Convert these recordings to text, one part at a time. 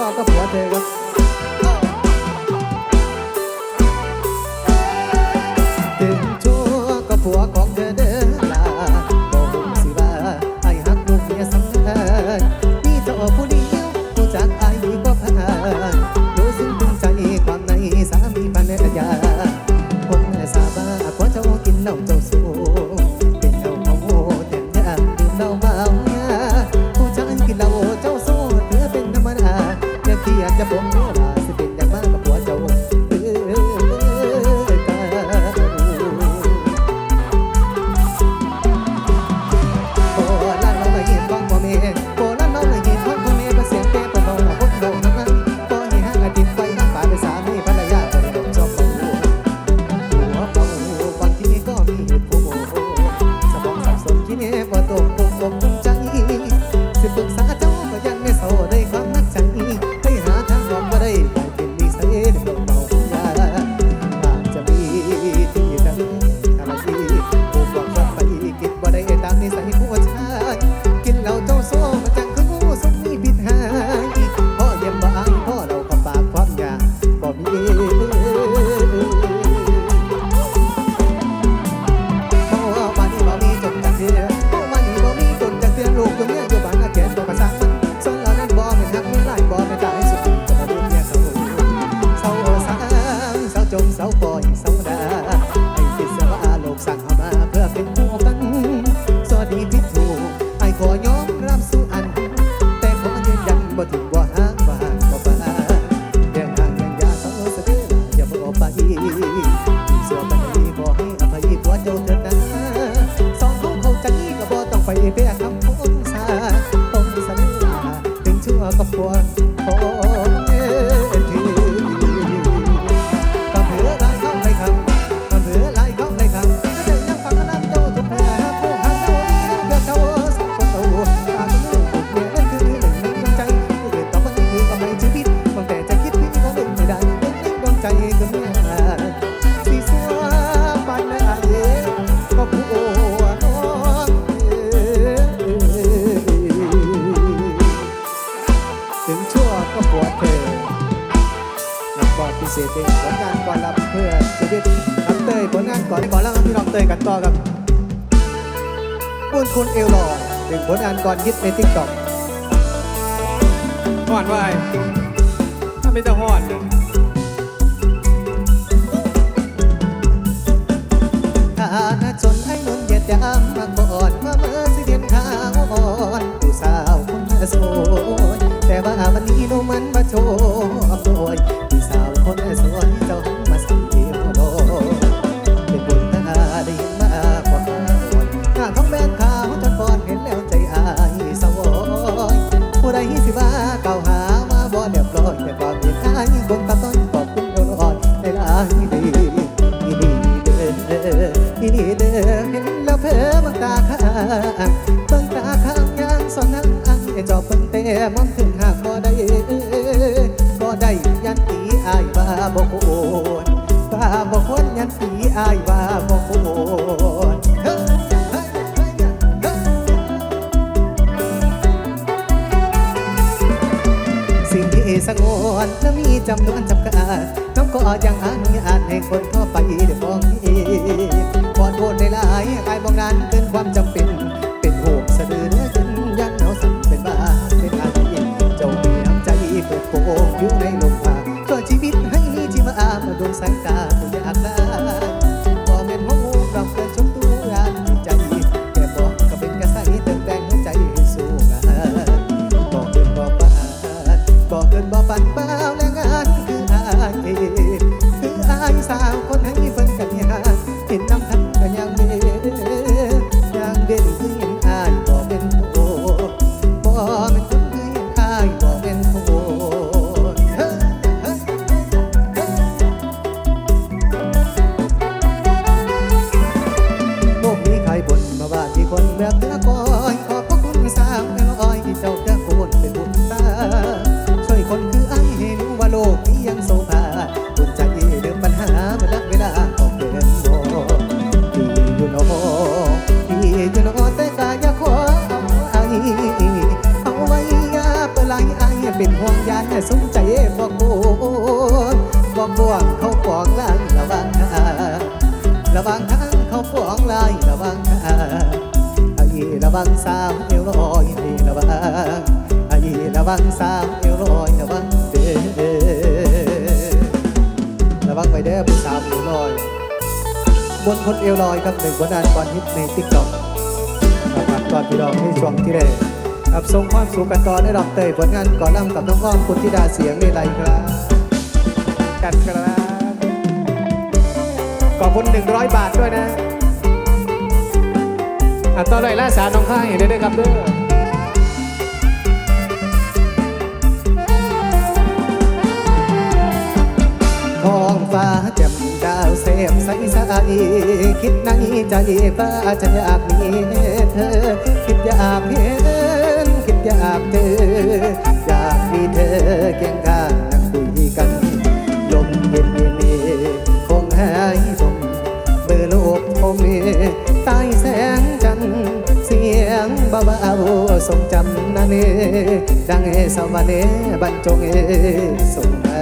atau 个 yeah, yeah. อดไว้ถ้าไม่จะหอดฐานะจนไอ้นนเย็ดยามมาก่อนมาเมื่อสิเดียนข้าวอ่อนผู้สาวคนสวยแต่ว่าวันนี้นมันมาโชว์สวยผู้สาวคนสวยเจ้า นว่าบ่ควรยันตีอายว่าบ่ควรสิ่งที่สงวนและมีจำนวนจำกัดน้องก็ยังอนุญาตให้คนทั่วไปเด ส่งความสุขกันตอได้ดอกเตยผลงานก่อนล่ำกับน้องอ้อมคุณธิดาเสียงในไรครับกันครับขอบคุณ100 บาทด้วยนะอะต่อเลยล่าสารน้องข้างเห็นได้ด้วยครับเด้อท้องฟ้าแจ่มดาวเสมใสใสคิดในใจฟ้าจะอยากมีเธอ คิดอยากเห็น อยากเจออยากมีเธอเคียงข้างนั่งคุยกันลมเย็นเย็นนี้คงหายสมเบอร์โลกคงมีใต้แสงจันทร์เสียงเบาๆทรงจำนาเนดังเอสวรรค์บรรจงเอส่งมา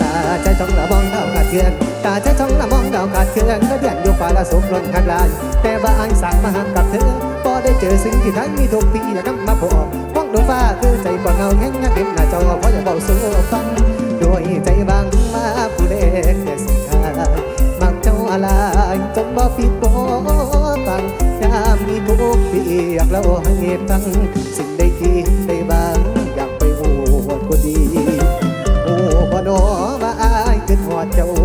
ตาใจท้องละมองดาวขาดเคืองตาใจท้องละมองดาวขาดเคืองก็เดือนอยู่ฟ้าละสมล้นข้างลายแต่ว่าอ้สั่งมาหักกับเธอพอได้เจอสิ่งที่ท่านมีทุกปีอยากนำมาพอห้องดวงฟ้าคือใจบ่เงาแห้งนเด็นหน้าจอเพราะอยากเบาสู่ฟังด้วยใจบางมาผู้เล็กแต่สิขายมักเจ้าอะไรจนบ่ปิดบ่ฟังยามมีทุกปีอยากเล่าให้ฟังสิ่งใดที่ได้บางอยากไปโอ้คนดีโอ้บ่ดอว่าอายคือทอดเจ้า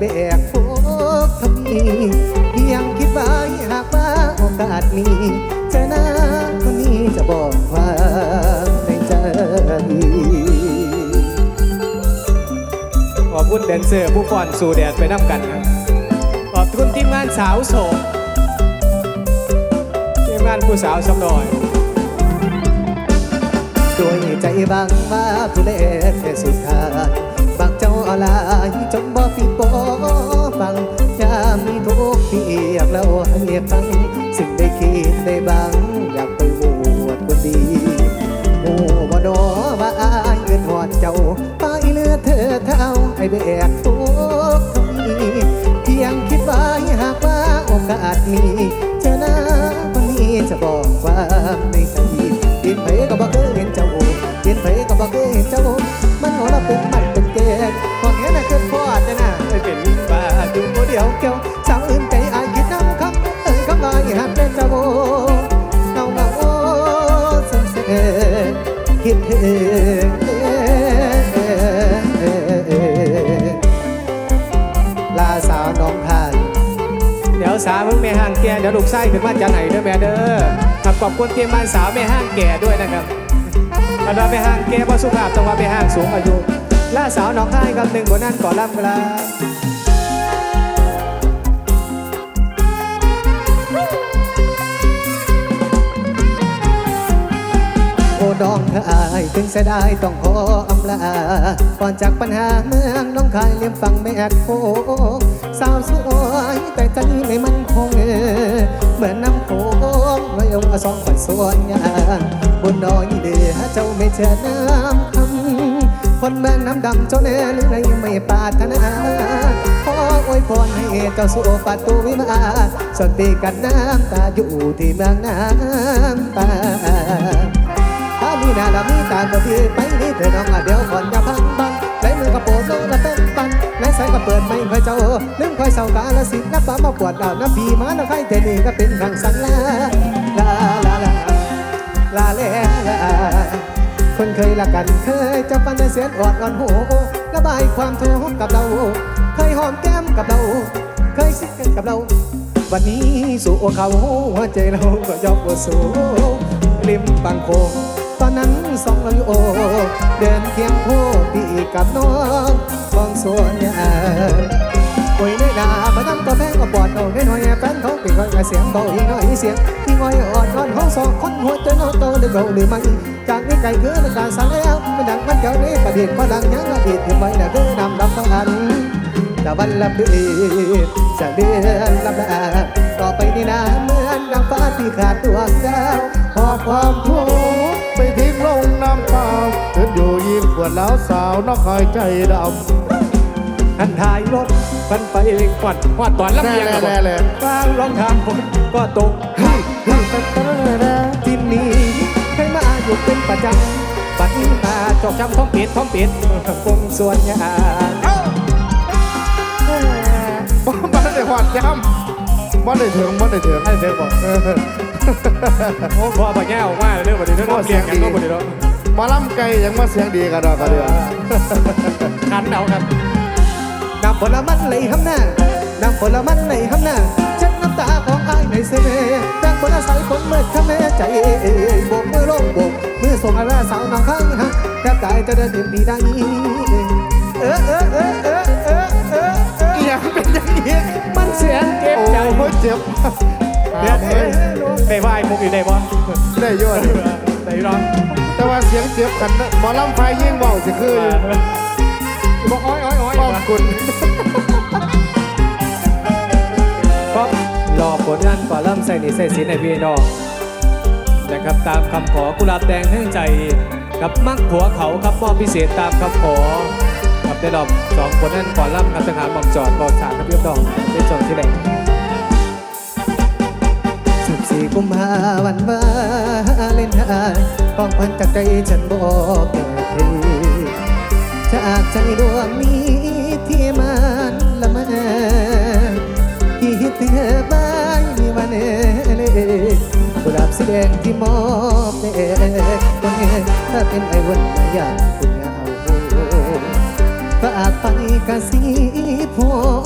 แบกพวกทมีเพียงคิดไว้หากว่าโอกาสมีเจอหน้าคนนี้จะบอกความในใจ ขอบคุณแดนเซอร์ผู้ฟ้อนสู่แดดไปน้ำกันครับ ขอบคุณทีมงานสาวโสดทีมงานผู้สาวสำน้อยด้วยใจบางมาผู้เล่แค่สุดท้าย บักเจ้าอะไรจนบ่ปีบ่ฟังยามมีทุกข์ที่อยากเล่าให้ฟังสิ่งได้คิดได้บางอยากไปโหวดคนดีโอ้บ่ดอว่าอายเงินหอดเจ้าไปเหลือเธอเท่าไอแบกทุกข์ทีเพียงคิดไว้หากว่าโอกาสมีเจอหน้าคนนี้จะบอกความในใจเห็นเพก็บอกเคยเห็นเจ้าเห็นเพก็บอกเคยเห็นเจ้า วเราเป็นมันเป็นเกศความเห็นน่ะเกิดพอดนะไม่เป็นวิ่งบาดูโมเดียวเกี่ยวสาวอื่นใจอายคิดน้ำคำเอ่ยคำว่าอย่าหักเป็นเจ้าเงาเงาเส้นเส้นคิดถึงลาสาวน้องคายเดี๋ยวสาวเพิ่งแม่ห้างแก่เดี๋ยวลูกไส้ขึ้นมาจะไหนเด้อแม่เด้อครับขอบคุณทีมงานสาวแม่ห้างแก่ด้วยนะครับ บรรดาแม่ห้างแก่ว่าสุภาพต้องว่าแม่ห้างสูงอายุล่าสาวน้องค่ายครับหนึ่งบนนั้นก่อนล่ำครับโอ้ดองเธออายถึงเสียดายต้องขออำลาก่อนจากปัญหาเมืองน้องคายเลี้ยมฟังแม่แอดโคงสาวสวยแต่ใจไม่มั่นคงเออ เหมือนน้ำโขงลอยองค์สองขวัญสวนยางบนดอยเดือเจ้าไม่เชิญน้ำคำคนเมืองน้ำดำเจ้าเนื้อหรือไรไม่ปรารถนาขออวยพรให้เจ้าสู่ประตูวิมานสนติกันน้ำตาอยู่ที่เมืองน้ำตาถ้ามีนาละมีตาก็ดีไปนี่เธอน้องอะเดี๋ยวก่อนจะพังบังไหนมือก็โปรโลละเป็นปันไหน ใส่ก็เปิดไม่ค่อยเจ้าลืมค่อยเศร้ากาละสินับปามาปวดดาวน้ำพีมาน้ำไข่เทนี่ก็เป็นทางสังลาลาลาลาลาเลลาคนเคยละกันเคยจะฟันเสียนอดอ่อนหูระบายความทุกข์กับเรา เคยหอมแก้มกับเรา เคยซิกกันกับเรา วันนี้สู่เขาหัวใจเราก็ยกว่าสูงริมบางโคงตอนนั้นสองเราอยู่โอเดินเคียงคู่พี่ กับน้องมองสวนยางโอ้ยในนามาทำตัวแพงก็ปอดเอาได้หน่อยแฟนเขาเป็นคนเสียงเบาอีกหน่อยเสียงที่งอยอ่อนนอนห้องสองคนหัวใจน้องโตหรือเบาหรือไม่จากนี้ไกลคือนการสั่งแล้วไม่ดังมันเจ้านี้ประเดี๋ยวมาดังยังอดีตที่ไว้น่ะคือนำรับประกันตะวันลับเดือนจะเดือนลับลาต่อไปนี่นาเหมือนดังฟ้าที่ขาดดวงดาวหอบอบความทุกข์ไปทิ้งลงน้ำ ปวดแล้วสาวน้องคอยใจดอันท้ายรถมันไปเองก่อนพอดตอนำลำแน่เลียงแน่กับผมแน่เลยกลางรองทางผมก็ตกที่นี่ให้มาอยู่เป็นประจำบัดนี้มาจอกจำท้องปิดท้องปิดคงส่วนยาบ้านได้หอดย้ำบ้านได้ถึงบ้านได้ถึงให้เธอบอกเออโอ้พอปากแก้วออกมาเรื่องบัดนี้เรื่องเสียงกันต้องบัดนี้เนาะ หมาล่ำไก่ยังมาเสียงดีกันดอกกันเดียวคันเอาครับน้ำผลมันไหลห้ำหน้าน้ำผลมันไหลห้ำหน้าเช็ดน้ำตาของอายในเสน่ห์ดังบนอาศัยคนเมื่อข้าแม่ใจโบกมือลงโบกมือส่งอาลาสาวน้องข้างหักแทบตายจะเดินถึงปีได้เออเออเออเออเออเออเอออีหยังเป็นอย่างนี้มันเสียงเจ็บโอ้ใจยเจ็บเดี๋ยวเฮ้ยได้ไหวมุกอีกได้บ่ได้เยอะดิได้ร้องแต่ ว่าเสียงเจ็บกันนะหมอลำไฟยิ่งเบาสิคือบอกอ้อยอ้อยอ้อยป้อมกุลก็รอผลงานก่อนเริ่มใส่นี่ใส่สินในพี่น้องนะครับตามคำขอกุหลาบแดงแห่งใจกับมักผัวเขาครับมอบพิเศษตามคำขอครับได้ดอกสองคนนั้นก่อนล่ำครับทหารบอมจอดบอกฉากครับเรียบดอกเป็นจอดที่ไหนสิบสี่ กุมภาวันวาเล่นไทน์ของพันจากใจฉันบอกเกิดทีจากใจดวงนี้ที่มันละเมอที่คิดถึงเธอบ้างมีวันเอเลกุหลาบสีแดงที่มอบเด็กคนเองถ้าเป็นไอ้วันมาอยากคุณเหงาฝากไปกะสีผัวงบ่บ้า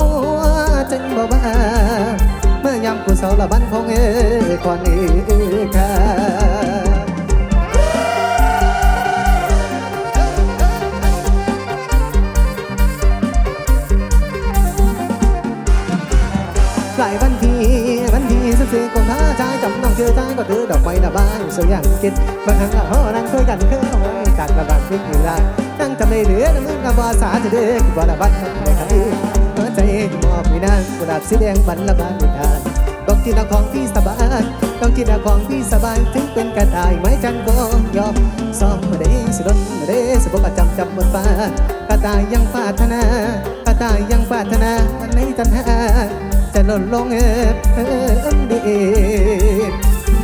เมื่อยามกูเสาละบันพงเอ้ยก่อนนี้ค่ะหลายวันทีวันทีสิบสี่กุมภาใจจำน้องเชื่อใจก็ถือดอกไม้ระบายสวยอย่างกินบางครั้งก็หอนั่งคุยกันเคยหอยกัดระบาดพิษอยู่ละนั่งจำไม่เหลือนะมึงกับภาษาจะเด้อคิดว่าละบันในใครหัวใจมอบให้นางกุหลาบสีแดงบันละบานไม่ทาน ต้องกินเอาของพี่สบายต้องกินเอาของพี่สบายถึงเป็นกระต่ายไม้จันก็ยอมซ้อมมาเด้สิดนมาเด้สิบกจำจำหมดฟ้ากระต่ายยังปรารถนากระต่ายยังปรารถนาวันไหนตันหาจะหล่นลงเอฟเอิมดี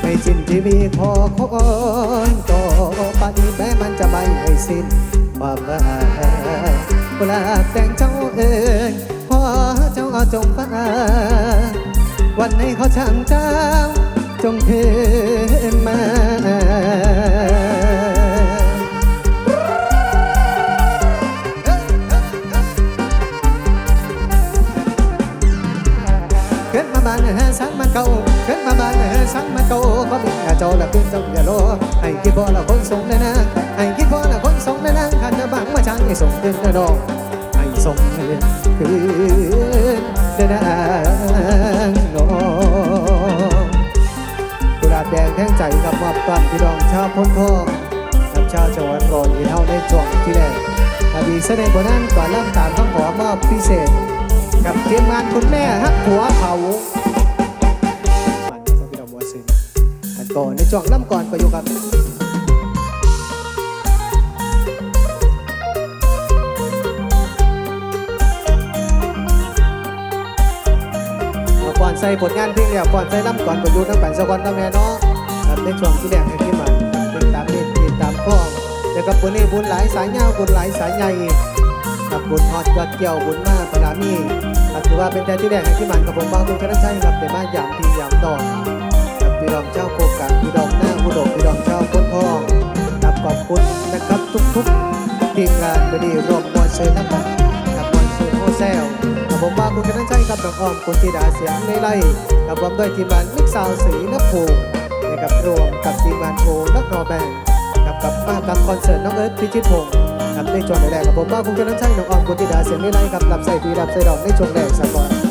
ไม่ชินที่มีขอคอยต่อไปแม้มั ช่างเจ้าจงเท แสดงบนนั้นก่อนเริ่มตามคำขอมอบพิเศษ กับทีมงานคุณแม่ฮักหัวเขามันก็พี่ดอกบัวซึงอันก่อนในช่วงล่ำก่อนก็อยู่กับก่อนใส่ผลงานเพลงเดียวก่อนใส่ล่ำก่อนก็อยู่น้ำกันสะก่อนน้ำแม่เนาะครับในช่วงที่แรกให้ที่มันติดตามเล่นติดตามข้อ แล้วกับบุญนี่บุญหลายสายยาบุญหลายสายใหญ่กับบุญฮอดยอดเกี่ยวบุญมากปรามีถือว่าเป็นแต่ที่แรกให้ที่มันกับผมบางบุญกันใช่ครับแต่มาอย่างพี่อย่างดอกกับพี่ดองเจ้าโคกันพี่ดองหน้าผู้ดกพี่ดองเจ้าพ้นทองครับขอบคุณนะครับทุกๆทีมงานบดีรวมมวลเชิญน้ำมันกับมวลเชิญโฮเซลกับผมบางบุญกันใช่ครับน้องอ้อมคุณธิดาเสียงในไล่กับผมด้วยทีมงานมิกซาวสีนภูมินะครับรวมกับทีมงานโอนักนอแบง กับกับมากับคอนเสิร์ตน้องเอิร์ธพิชิตพงศ์ครับในช่วงแรกๆกับผมว่าคงจะนั่งช่างน้องออมกุติดาเสียงไม่ไรครับรับใส่ดีรับใส่ดอกในช่วงแรกสักก่อน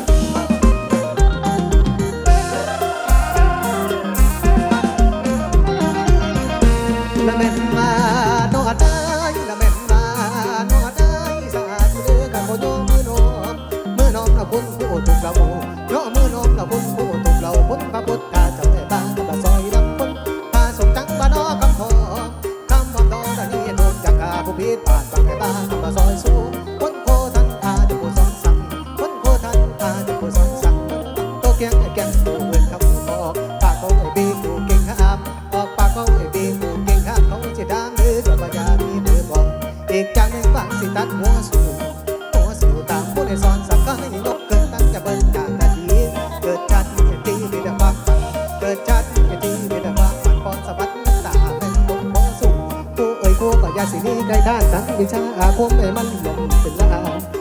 ยาสิหนี้ได้ท่านสังวิชาอาคมให้มันหลงเป็นลา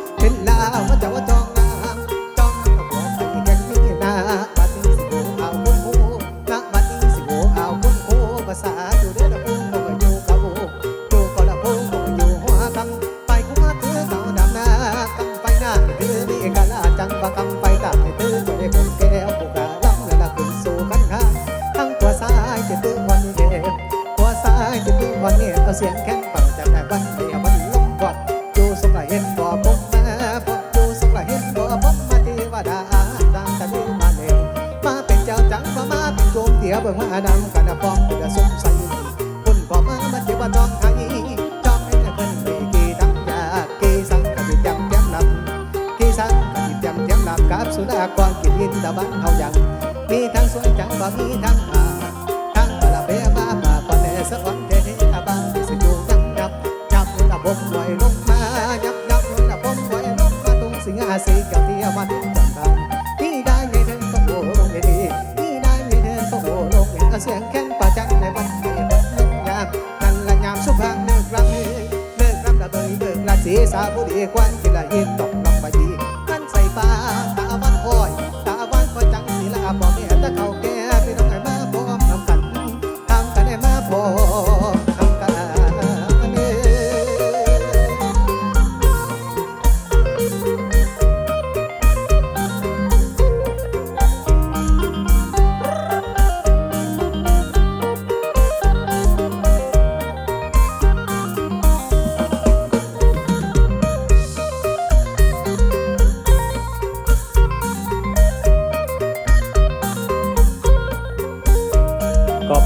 มีทั้งสวยจังบ่มีทั้งหาทั้งบลาเบมาป่าปอนเนสะวันเทเทอาบังที่สิอยู่ยังยับยับระบบไหวลงมายับยับระบบไหวลงมาตรงสิงอาสีกับที่วันจันทร์ที่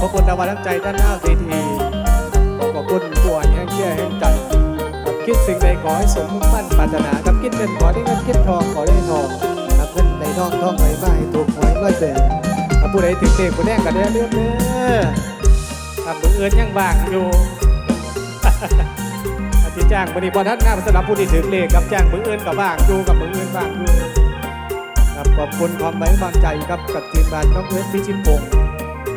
ขอบคุณรางวัลน้ำใจด้านหน้าเวทีขอขอบคุณผู้อ่านแห่งเชื่อแห่งใจกับคิดสิ่งใดขอให้สมมุ่งมั่นปรารถนากับคิดเงินขอได้เงินคิดทองขอได้ทองถ้าเพิ่นในน้องท้องไว้ไม่ถูกหวยไม่เป็นถ้าผู้ใดถึงเตะผู้แดงก็ได้เลื่อดเด้อถ้ามืออื่นยังบางอยู่อาทิตย์จ้างบริบอท่านงานสำหรับผู้ที่ถึงเลขกับจ้างมืออื่นกับบางอยู่กับมืออื่นบางอยู่ครับขอบคุณความไว้วางใจครับกับทีมงานน้องเอิร์ธพิชิตพงศ์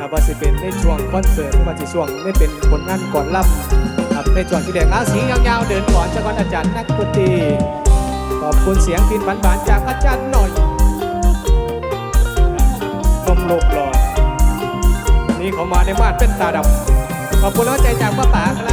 ครับว่าสิเป็นในช่วงคอนเสิร์ตหรือว่าสิช่วงได้เป็นผลงานก่อนล่ำครับในช่วงที่แดงอาสียาวๆเดินก่อนจากวันอาจารย์นักดนตรีขอบคุณเสียงพินหวานๆจากอาจารย์หน่อยนมโลกหลอวันนี้เขามาในมาดเป็นตาดำขอบคุณแล้วใจจากป้าป๋าครับ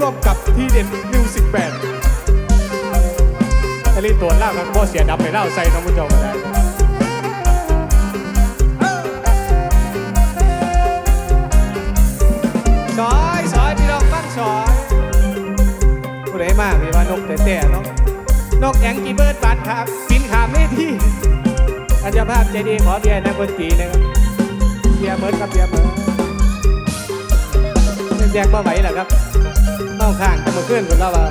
ร่วมกับที่เด่นมิวสิกแบนด์ทะเลตัวล่างมันโคเสียดับไปเล่าใส่น้องผู้ชมมาได้ซอยซอยพี่น้องฟังซอยผู้ใดมากมีว่านกแต่แต่เนาะนกแองกีเบิร์ดบานครับบินขามเวทีอาจารย์ภาพใจดีขอเบียร์นักดนตรีนะครับเบียร์เมิร์ดครับเบียร์เมิร์ด ยกมาไหวเหรอครับเมาข้างกันมาขึ้นคนเราว่า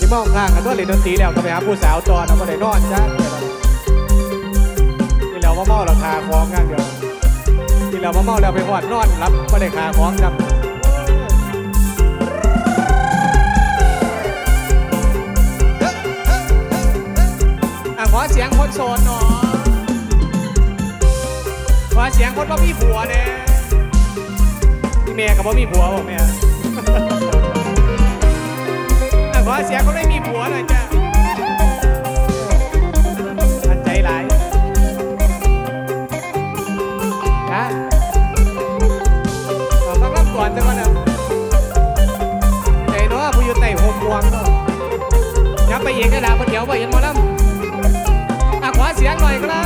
จะเมาข้างกันด้วยเล่นดนตรีแล้วก็ไปหาผู้สาวตอนเอาไปได้นอนจ้าที่เราว่าเมาราคาคล้องงานเดียวที่เรามาเมาแล้วไปหอดนอนรับก็ได้ขาของครับขอเสียงคนโสดหน่อยขอเสียงคนว่ามีผัวเนี่ย พี่เมียกับว่ามีผัวบอกแม่อะขอเสียงคนไม่มีผัวหน่อยจ้ะอันใจหลายฮะเอาฟังรับก่อนจังก่อนนะใจเนาะผู้อยู่ใต้ห่มพวงเนาะยับไปเองก็ด่าคนเดียวไปเห็นหมอลำอะขอเสียงหน่อยครับโ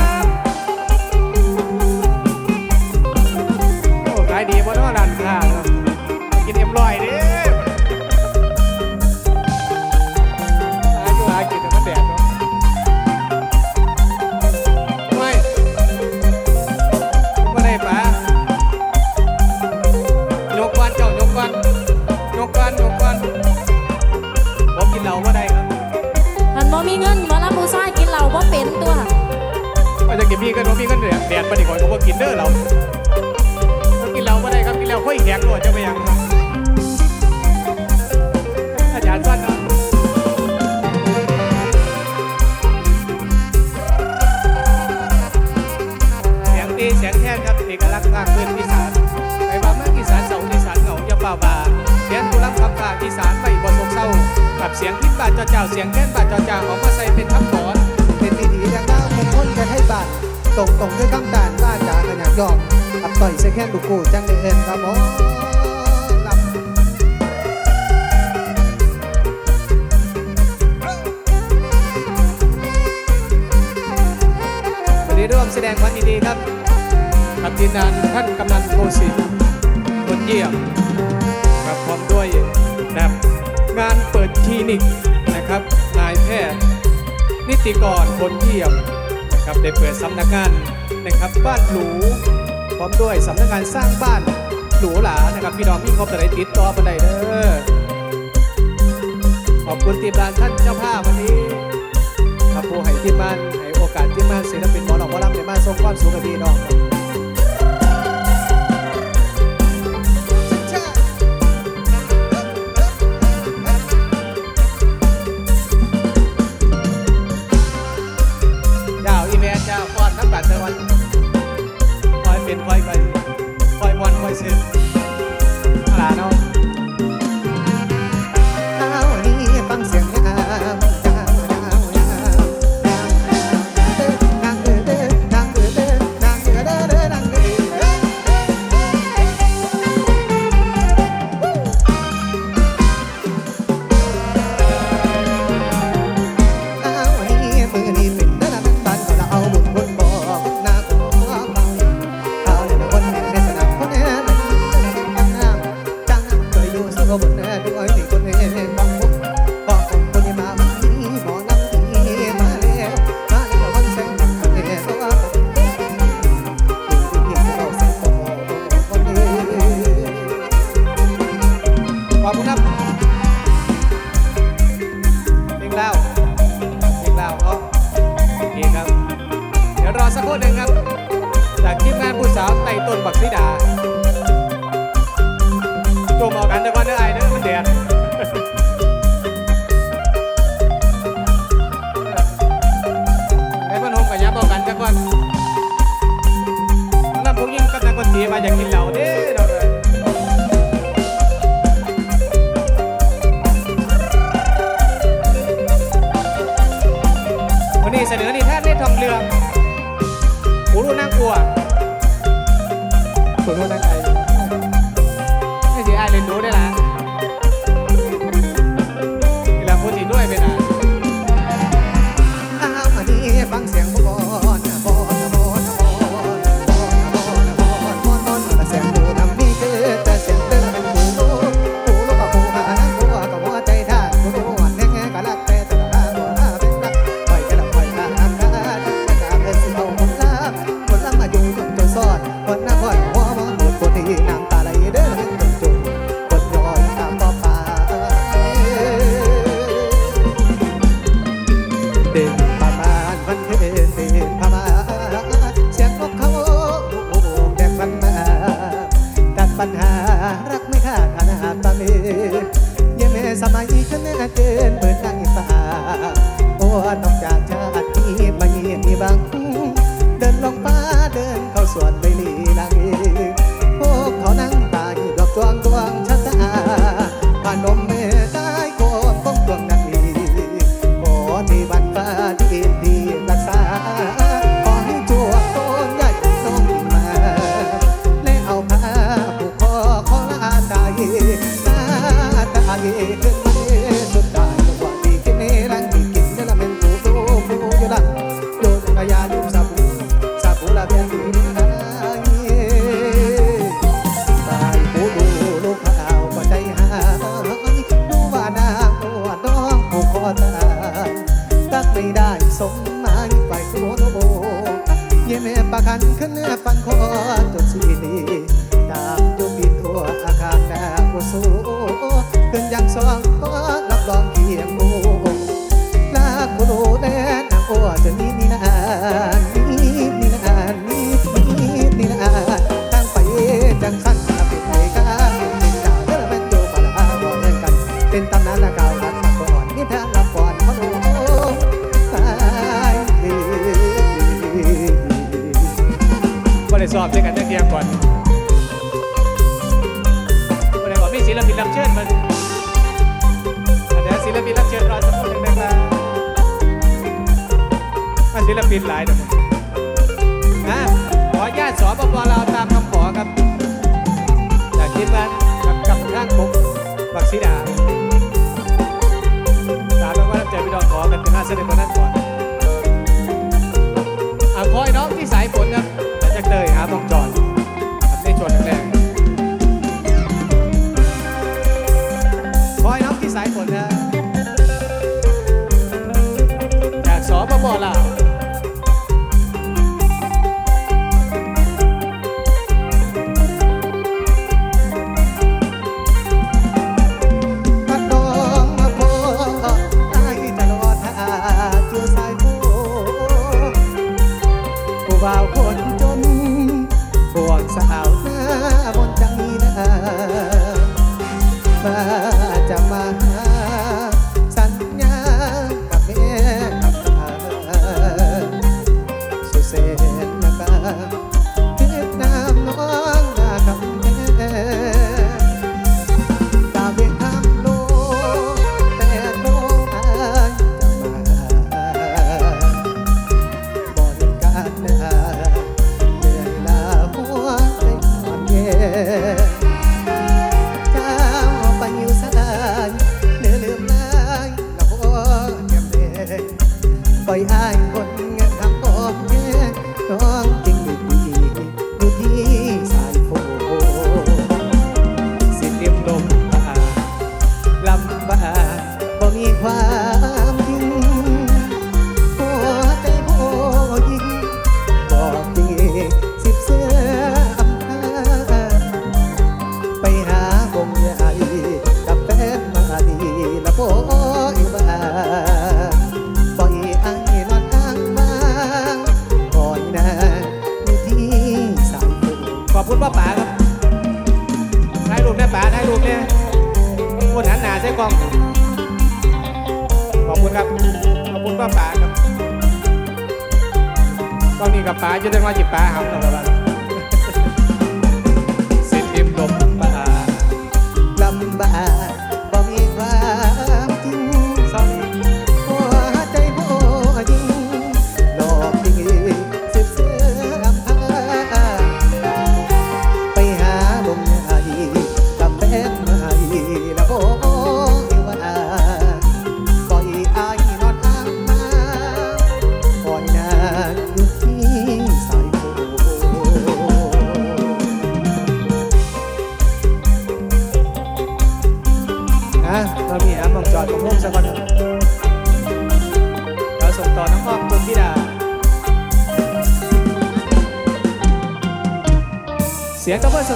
ออกมาใส่เป็นคำสอนเป็นดีดีดังก้าวมงพ้นกันให้บาทตรงตรงด้วยกำตานว่าจ๋าขยันยอมอับต่อยเสแค่ดุกูจังเดินครับผมวันนี้ร่วมแสดงความยินดีครับกับทีมงานท่านกำนันโกศินคนเยี่ยมครับพร้อมด้วยนะบงานเปิดคลินิกนะครับ ทย์ นิติกรคนเยี่ยมนะครับได้เปิดสำนักงานนะครับบ้านหรูพร้อมด้วยสำนักงานสร้างบ้านหรูหรานะครับพี่น้องมีครบแต่ไหติดต่อมาได้เด้อขอบคุณทีมงานท่านเจ้าภาพวันนี้ครับผู้ให้ที่มงานให้โอกาสที่มงานศิลปินหมอหลอกหมอลำในบ้านส่งความสูงกับพี่น้อง paloma. สปปลาวามหรอกสิทธิ์อิ่มลมป่าลำบาก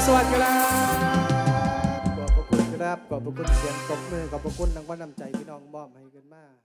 สวัสดีครับขอบคุณครับขอบคุณเสียงตบมือขอบคุณทางว่าน้ำใจพี่น้องมอบให้กันมาก